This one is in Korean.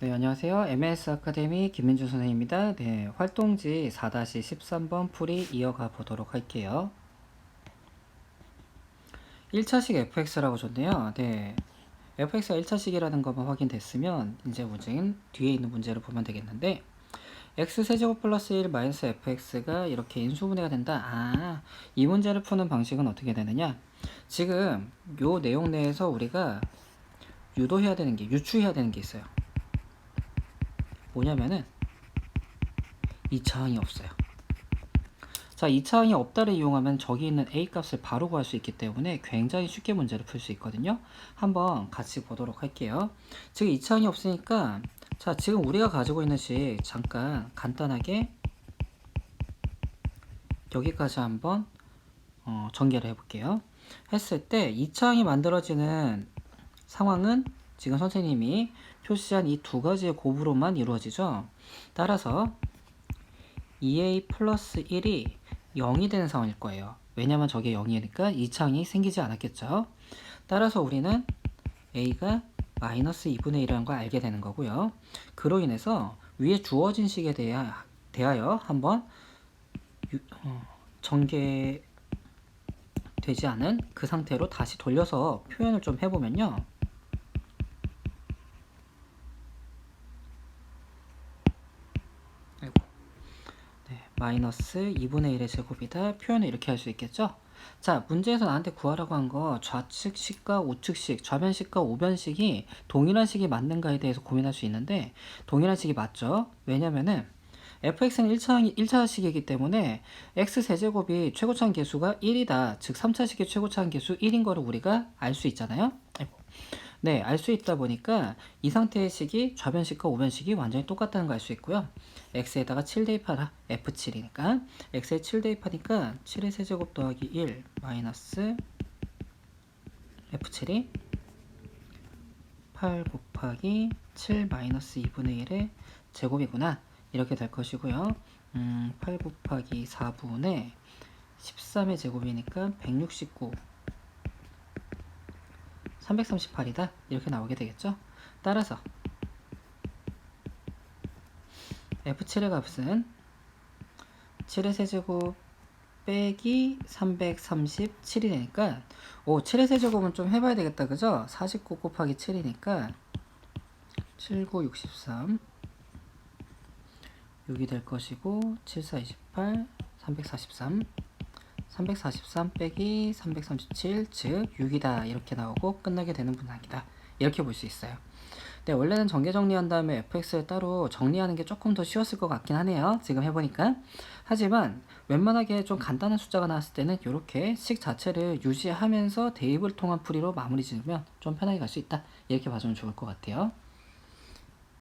네, 안녕하세요. MS 아카데미 김민주 선생님입니다. 네, 활동지 4-13번 풀이 이어가 보도록 할게요. 1차식 fx라고 줬네요. 네. fx가 1차식이라는 것만 확인됐으면 이제 문제는 뒤에 있는 문제를 보면 되겠는데 x세제곱 플러스 1 마이너스 fx가 이렇게 인수분해가 된다. 아, 이 문제를 푸는 방식은 어떻게 되느냐? 지금 요 내용 내에서 우리가 유도해야 되는 게 유추해야 되는 게 있어요. 뭐냐면은 2차항이 없어요. 자, 2차항이 없다를 이용하면 저기 있는 a 값을 바로 구할 수 있기 때문에 굉장히 쉽게 문제를 풀 수 있거든요. 한번 같이 보도록 할게요. 지금 2차항이 없으니까 자, 지금 우리가 가지고 있는 식 잠깐 간단하게 여기까지 한번 어, 전개를 해볼게요. 했을 때 2차항이 만들어지는 상황은 지금 선생님이 표시한 이 두 가지의 곱으로만 이루어지죠. 따라서 2a 플러스 1이 0이 되는 상황일 거예요. 왜냐면 저게 0이니까 2차항이 생기지 않았겠죠. 따라서 우리는 a가 마이너스 2분의 1이라는 걸 알게 되는 거고요. 그로 인해서 위에 주어진 식에 대하, 대하여 한번 유, 어, 전개되지 않은 그 상태로 다시 돌려서 표현을 좀 해보면요. 아이고. 네, 마이너스 2분의 1의 제곱이다. 표현을 이렇게 할 수 있겠죠? 자, 문제에서 나한테 구하라고 한 거 좌측식과 우측식, 좌변식과 우변식이 동일한 식이 맞는가에 대해서 고민할 수 있는데 동일한 식이 맞죠? 왜냐면은 fx는 1차, 1차식이기 때문에 x 세제곱이 최고차항 계수가 1이다. 즉 3차식의 최고차항 계수 1인 거를 우리가 알 수 있잖아요. 네, 알 수 있다 보니까 이 상태의 식이 좌변식과 우변식이 완전히 똑같다는 걸 알 수 있고요. x에다가 7 대입하라. f7이니까 x에 7 대입하니까 7의 세제곱 더하기 1 마이너스 f7이 8 곱하기 7 마이너스 2분의 1의 제곱이구나. 이렇게 될 것이고요. 음, 8 곱하기 4분의 13의 제곱이니까 169 338이다? 이렇게 나오게 되겠죠? 따라서 f7의 값은 7의 세제곱 빼기 337이 되니까 오 7의 세제곱은 좀 해봐야 되겠다. 그죠? 49 곱하기 7이니까 79 63 6이 될 것이고 7 4 28 343 343 빼기 337, 즉 6이다. 이렇게 나오고 끝나게 되는 문항이다. 이렇게 볼 수 있어요. 네, 원래는 전개 정리한 다음에 fx를 따로 정리하는 게 조금 더 쉬웠을 것 같긴 하네요 지금 해보니까. 하지만 웬만하게 좀 간단한 숫자가 나왔을 때는 이렇게 식 자체를 유지하면서 대입을 통한 풀이로 마무리 지으면 좀 편하게 갈 수 있다. 이렇게 봐주면 좋을 것 같아요